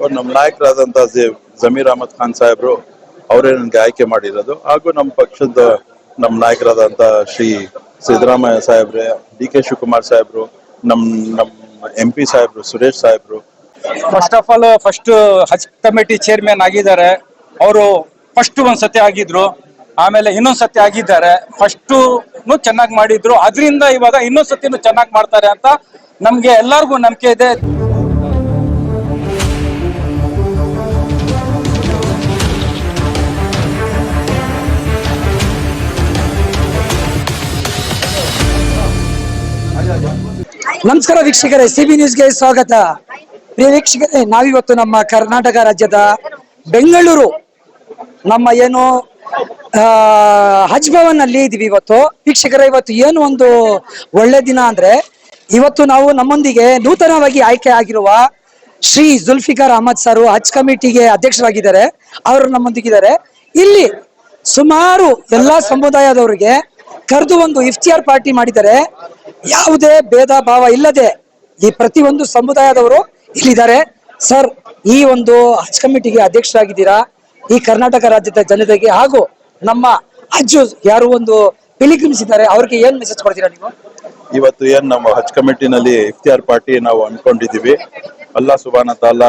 ಅವ್ರು ನಮ್ಮ ನಾಯಕರಾದಂತಹ ಜೆ- ಜಮೀರ್ ಅಹಮದ್ ಖಾನ್ ಸಾಹೇಬ್ರು ಅವರೇ ನನಗೆ ಆಯ್ಕೆ ಮಾಡಿರೋದು. ಹಾಗೂ ನಮ್ಮ ಪಕ್ಷದ ನಮ್ಮ ನಾಯಕರಾದಂತಹ ಶ್ರೀ ಸಿದ್ದರಾಮಯ್ಯ ಸಾಹೇಬ್ರೆ, ಡಿ ಕೆ ಶಿವಕುಮಾರ್ ಸಾಹೇಬ್ರು ನಮ್ಮ ನಮ್ಮ ಎಂ ಪಿ ಸಾಹೇಬ್ರು, ಸುರೇಶ್ ಸಾಹೇಬ್ರು. First of all first Hajj committee chairman ಆಗಿದ್ದಾರೆ. ಅವರು ಫಸ್ಟ್ ಒಂದ್ ಸತಿ ಆಗಿದ್ರು. ಆಮೇಲೆ ಇನ್ನೊಂದ್ ಸತಿ ಆಗಿದ್ದಾರೆ ಫಸ್ಟ್ ಚೆನ್ನಾಗಿ ಮಾಡಿದ್ರು. ಅದರಿಂದ ಇವಾಗ ಇನ್ನೊಂದ್ ಸತಿನೂ ಚೆನ್ನಾಗಿ ಮಾಡ್ತಾರೆ ಅಂತ ನಮ್ಗೆ ಎಲ್ಲಾರ್ಗು ನಂಬಿಕೆ ಇದೆ. ನಮಸ್ಕಾರ ವೀಕ್ಷಕರೇ ಸಿಬಿ ನ್ಯೂಸ್ಗೆ ಸ್ವಾಗತ. ಪ್ರಿಯ ವೀಕ್ಷಕರೇ, ನಾವಿವತ್ತು ನಮ್ಮ ಕರ್ನಾಟಕ ರಾಜ್ಯದ ಬೆಂಗಳೂರು, ನಮ್ಮ ಏನು ಹಜ್ ಭವನ್ ಅಲ್ಲಿ ಇದೀವಿ ಇವತ್ತು. ವೀಕ್ಷಕರ, ಇವತ್ತು ಏನು ಒಂದು ಒಳ್ಳೆ ದಿನ ಅಂದ್ರೆ, ಇವತ್ತು ನಾವು ನಮ್ಮೊಂದಿಗೆ ನೂತನವಾಗಿ ಆಯ್ಕೆ ಆಗಿರುವ ಶ್ರೀ ಜುಲ್ಫಿಕಾರ್ ಅಹಮದ್ ಸರ್ ಹಜ್ ಕಮಿಟಿಗೆ ಅಧ್ಯಕ್ಷರಾಗಿದ್ದಾರೆ. ಅವರು ನಮ್ಮೊಂದಿಗಿದ್ದಾರೆ. ಇಲ್ಲಿ ಸುಮಾರು ಎಲ್ಲಾ ಸಮುದಾಯದವರಿಗೆ ಕರೆದು ಒಂದು ಇಫ್ತಿಯಾರ್ ಪಾರ್ಟಿ ಮಾಡಿದ್ದಾರೆ. ಯಾವುದೇ ಭೇದ ಭಾವ ಇಲ್ಲದೆ ಈ ಪ್ರತಿಯೊಂದು ಸಮುದಾಯದವರು ಇಲ್ಲಿದ್ದಾರೆ. ಸರ್, ಈ ಒಂದು ಹಜ್ ಕಮಿಟಿಗೆ ಅಧ್ಯಕ್ಷರಾಗಿದ್ದೀರಾ? ಈ ಕರ್ನಾಟಕ ರಾಜ್ಯದ ಜನತೆಗೆ ಹಾಗೂ ನಮ್ಮ ಹಜ್ಜು ಯಾರು ಒಂದು ಪಿಲಿಗ್ರಿಮ್ಸ್ ಇದ್ದಾರೆ, ಅವ್ರಿಗೆ ಏನ್ ಮೆಸೇಜ್ ಕೊಡ್ತೀರಾ ನೀವು? ಇವತ್ತು ಏನ್ ನಮ್ಮ ಹಜ್ ಕಮಿಟಿನಲ್ಲಿ ಇಫ್ತಿಯಾರ್ ಪಾರ್ಟಿ ನಾವು ಅನ್ಕೊಂಡಿದೀವಿ ಅಲ್ಲಾ ಸುಬಾನ ತಾಲ,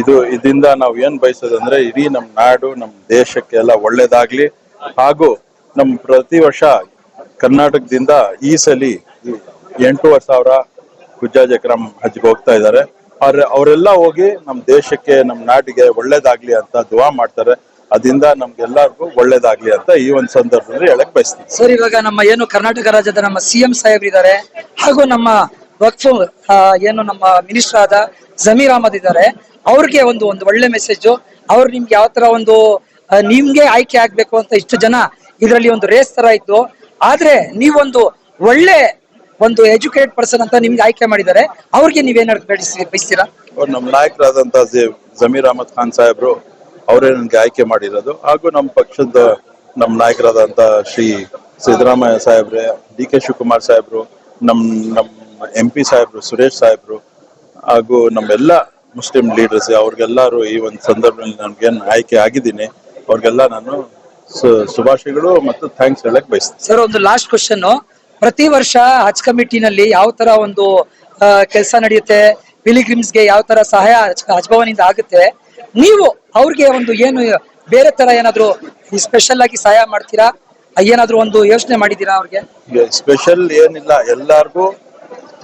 ಇದು ಇದರಿಂದ ನಾವು ಏನ್ ಬಯಸೋದಂದ್ರೆ ಇಡೀ ನಮ್ಮ ನಾಡು ನಮ್ಮ ದೇಶಕ್ಕೆ ಎಲ್ಲ ಒಳ್ಳೇದಾಗ್ಲಿ ಹಾಗೂ ನಮ್ಮ ಪ್ರತಿ ವರ್ಷ ಕರ್ನಾಟಕದಿಂದ ಈ ಸಲಿ ಎಂಟೂವರೆ ಸಾವಿರ ಗುಜ್ಜಾಜ್ ಎಕ್ರಮ್ ಹಜ್ಗೆ ಹೋಗ್ತಾ ಇದ್ದಾರೆ. ಅವ್ರ ಅವರೆಲ್ಲ ಹೋಗಿ ನಮ್ ದೇಶಕ್ಕೆ, ನಮ್ ನಾಡಿಗೆ ಒಳ್ಳೇದಾಗ್ಲಿ ಅಂತ ದುವಾ ಮಾಡ್ತಾರೆ. ಅದರಿಂದ ನಮ್ಗೆಲ್ಲರಿಗೂ ಒಳ್ಳೇದಾಗ್ಲಿ ಅಂತ ಈ ಒಂದು ಸಂದರ್ಭದಲ್ಲಿ ಹೇಳಕ್ ಬಯಸ್ತೀನಿ. ಸರ್, ಇವಾಗ ನಮ್ಮ ಏನು ಕರ್ನಾಟಕ ರಾಜ್ಯದ ನಮ್ಮ ಸಿಎಂ ಸಾಹೇಬ್ ಇದ್ದಾರೆ ಹಾಗೂ ನಮ್ಮ ವಕ್ಫ್ ಏನು ನಮ್ಮ ಮಿನಿಸ್ಟರ್ ಆದ ಜಮೀರ್ ಅಹಮದ್ ಇದ್ದಾರೆ. ಅವ್ರಿಗೆ ಒಂದು ಒಂದು ಒಳ್ಳೆ ಮೆಸೇಜ್. ಅವ್ರು ನಿಮ್ಗೆ ಯಾವ ತರ ಒಂದು ನಿಮ್ಗೆ ಆಯ್ಕೆ ಆಗ್ಬೇಕು ಅಂತ ಇಷ್ಟು ಜನ ಇದರಲ್ಲಿ ಒಂದು ರೇಸ್ ತರ ಇತ್ತು. ಆದ್ರೆ ನೀವೊಂದು ಒಳ್ಳೆ ಒಂದು ಎಜುಕೇಟೆಡ್ ಪರ್ಸನ್ ಅಂತ ನಿಮ್ಗೆ ಆಯ್ಕೆ ಮಾಡಿದ್ದಾರೆ ಅವ್ರಿಗೆ ನೀವೇನ ಬಯಸ್ತೀರಾ ಅವ್ರು ನಮ್ಮ ನಾಯಕರಾದಂತ ಜಮೀರ್ ಅಹಮದ್ ಖಾನ್ ಸಾಹೇಬ್ರು ಅವರೇ ನನಗೆ ಆಯ್ಕೆ ಮಾಡಿರೋದು. ಹಾಗೂ ನಮ್ಮ ಪಕ್ಷದ ನಮ್ಮ ನಾಯಕರಾದಂತ ಶ್ರೀ ಸಿದ್ದರಾಮಯ್ಯ ಸಾಹೇಬ್ರೆ ಡಿ ಕೆ ಶಿವಕುಮಾರ್ ಸಾಹೇಬ್ರು ನಮ್ ನಮ್ಮ ಎಂ ಪಿ ಸಾಹೇಬ್ರು ಸುರೇಶ್ ಸಾಹೇಬ್ರು ಹಾಗೂ ನಮ್ಮೆಲ್ಲ ಮುಸ್ಲಿಂ ಲೀಡರ್ಸ್ ಅವ್ರಿಗೆಲ್ಲರೂ ಈ ಒಂದು ಸಂದರ್ಭದಲ್ಲಿ ನನ್ಗೇನ್ ಆಯ್ಕೆ ಆಗಿದ್ದೀನಿ. ಅವ್ರಿಗೆಲ್ಲ ನಾನು ಶುಭಾಶಯಗಳು ಮತ್ತು ಥ್ಯಾಂಕ್ಸ್ ಹೇಳಕ್ ಬಯಸ್ತೀನಿ. ಸರ್ ಒಂದು ಲಾಸ್ಟ್ ಕ್ವಶನ್ ಪ್ರತಿ ವರ್ಷ ಹಜ್ ಕಮಿಟಿನಲ್ಲಿ ಯಾವ ತರ ಒಂದು ಕೆಲಸ ನಡೆಯುತ್ತೆ ಪಿಲಿಗ್ರಿಮ್ಸ್ಗೆ ಯಾವ ತರ ಸಹಾಯ ಹಜ್ ಭವನಿಂದ ಆಗುತ್ತೆ, ನೀವು ಅವ್ರಿಗೆ ಒಂದು ಏನು ಬೇರೆ ತರ ಏನಾದ್ರು ಸ್ಪೆಷಲ್ ಆಗಿ ಸಹಾಯ ಮಾಡ್ತೀರಾ? ಏನಾದ್ರು ಒಂದು ಯೋಚನೆ ಮಾಡಿದೀರಾ ಅವ್ರಿಗೆ? ಸ್ಪೆಷಲ್ ಏನಿಲ್ಲ, ಎಲ್ಲಾರ್ಗೂ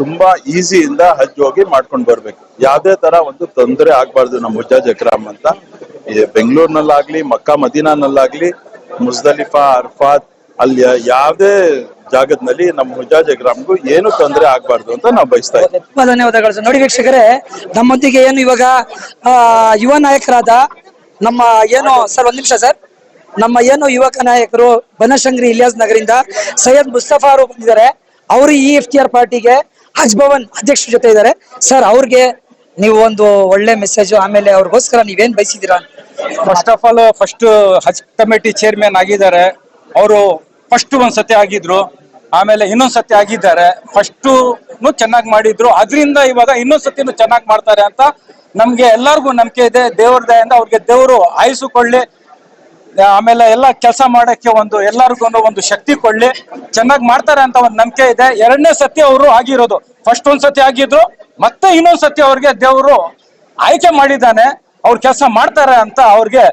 ತುಂಬಾ ಈಸಿಯಿಂದ ಹಜ್ ಹೋಗಿ ಮಾಡ್ಕೊಂಡು ಬರ್ಬೇಕು. ಯಾವ್ದೇ ತರ ಒಂದು ತೊಂದರೆ ಆಗ್ಬಾರ್ದು ನಮ್ಮ ಮುಜಾಜ್ ಅಕ್ರಾಮ್ ಅಂತ. ಬೆಂಗಳೂರಿನಲ್ಲಾಗ್ಲಿ, ಮಕ್ಕಾ ಮದೀನಾನಲ್ಲಾಗ್ಲಿ, ಮುಸ್ದಲಿಫಾ, ಅರ್ಫಾತ್, ಅಲ್ಲಿ ಯಾವ್ದೇ ಜಾಗದಲ್ಲಿ ನಮ್ಮ ಮುಜಾಜ್ ಗ್ರಾಮಗೂ ಏನು ತೊಂದರೆ ಆಗ್ಬಾರ್ದು ಅಂತ ನಾವು ಬಯಸ್ತಾ ಇದ್ದೀವಿ. ತುಂಬಾ ಧನ್ಯವಾದಗಳು ಸರ್. ನೋಡಿ ವೀಕ್ಷಕರೇ ನಮ್ಮೊಂದಿಗೆ ಏನು ಇವಾಗ ಆ, ಯುವ ನಾಯಕರಾದ ನಮ್ಮ ಏನು ಸರ್ ಒಂದ್ ನಿಮಿಷ ಸರ್. ನಮ್ಮ ಏನು ಯುವಕ ನಾಯಕರು ಬನಶಂಗ್ರಿ ಇಲಿಯಾಸ್ ನಗರಿಂದ ಸೈಯದ್ ಮುಸ್ತಫಾ ಅವರು ಬಂದಿದ್ದಾರೆ. ಅವರು ಈ ಎಫ್ ಟಿ ಆರ್ ಪಾರ್ಟಿಗೆ ಹಜ್ ಭವನ್ ಅಧ್ಯಕ್ಷರ ಜೊತೆ ಇದ್ದಾರೆ. ಸರ್ ಅವ್ರಿಗೆ ನೀವು ಒಂದು ಒಳ್ಳೆ ಮೆಸೇಜ್ ಆಮೇಲೆ ಅವ್ರಿಗೋಸ್ಕರ ನೀವೇನ್ ಬಯಸಿದೀರಾ first of all first Hajj committee chairman ಆಗಿದ್ದಾರೆ. ಅವರು ಫಸ್ಟ್ ಒಂದ್ಸತಿ ಆಗಿದ್ರು. ಆಮೇಲೆ ಇನ್ನೊಂದ್ ಸತಿ ಆಗಿದ್ದಾರೆ. ಫಸ್ಟ್ ಚೆನ್ನಾಗಿ ಮಾಡಿದ್ರು. ಅದರಿಂದ ಇವಾಗ ಇನ್ನೊಂದ್ ಸತಿನೂ ಚೆನ್ನಾಗಿ ಮಾಡ್ತಾರೆ ಅಂತ ನಮ್ಗೆ ಎಲ್ಲರಿಗೂ ನಂಬಿಕೆ ಇದೆ. ದೇವ್ರ ದಯಿಂದ ಅವ್ರಿಗೆ ದೇವರು ಆಯುಸು ಕೊಳ್ಳಿ ಆಮೇಲೆ ಎಲ್ಲ ಕೆಲಸ ಮಾಡಕ್ಕೆ ಒಂದು ಎಲ್ಲರಿಗೂ ಒಂದು ಶಕ್ತಿ ಕೊಡ್ಲಿ. ಚೆನ್ನಾಗಿ ಮಾಡ್ತಾರೆ ಅಂತ ಒಂದು ನಂಬಿಕೆ ಇದೆ. ಎರಡನೇ ಸತಿ ಅವರು ಆಗಿರೋದು. ಫಸ್ಟ್ ಒಂದ್ ಸತಿ ಆಗಿದ್ರು. ಮತ್ತೆ ಇನ್ನೊಂದ್ ಸತಿ ಅವ್ರಿಗೆ ದೇವರು ಆಯ್ಕೆ ಮಾಡಿದ್ದಾನೆ. ಅವ್ರ ಕೆಲಸ ಮಾಡ್ತಾರೆ ಅಂತ ಅವ್ರಿಗೆ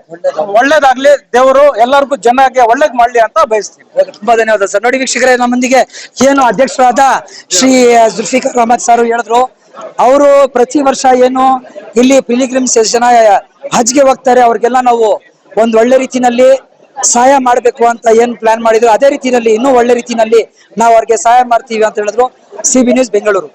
ಒಳ್ಳೇದಾಗ್ಲಿ. ದೇವರು ಎಲ್ಲರಿಗೂ ಜನಕ್ಕೆ ಒಳ್ಳೇದ್ ಮಾಡ್ಲಿ ಅಂತ ಬಯಸ್ತೀನಿ. ತುಂಬಾ ಧನ್ಯವಾದ ಸರ್. ನೋಡಿ ವೀಕ್ಷಕರೇ ನಮ್ಮೊಂದಿಗೆ ಏನು ಅಧ್ಯಕ್ಷರಾದ ಶ್ರೀ ಜುಲ್ಫಿಕರ್ ಅಹಮದ್ ಸರ್ ಹೇಳಿದ್ರು. ಅವರು ಪ್ರತಿ ವರ್ಷ ಏನು ಇಲ್ಲಿ ಪಿಲಿಗ್ರಿಮ್ಸ್ ಎಷ್ಟು ಜನ ಹಜ್ಗೆ ಹೋಗ್ತಾರೆ. ಅವ್ರಿಗೆಲ್ಲ ನಾವು ಒಂದ್ ಒಳ್ಳೆ ರೀತಿನಲ್ಲಿ ಸಹಾಯ ಮಾಡ್ಬೇಕು ಅಂತ ಏನ್ ಪ್ಲಾನ್ ಮಾಡಿದ್ರು. ಅದೇ ರೀತಿನಲ್ಲಿ ಇನ್ನೂ ಒಳ್ಳೆ ರೀತಿನಲ್ಲಿ ನಾವು ಅವ್ರಿಗೆ ಸಹಾಯ ಮಾಡ್ತೀವಿ ಅಂತ ಹೇಳಿದ್ರು. C B news Bengaluru.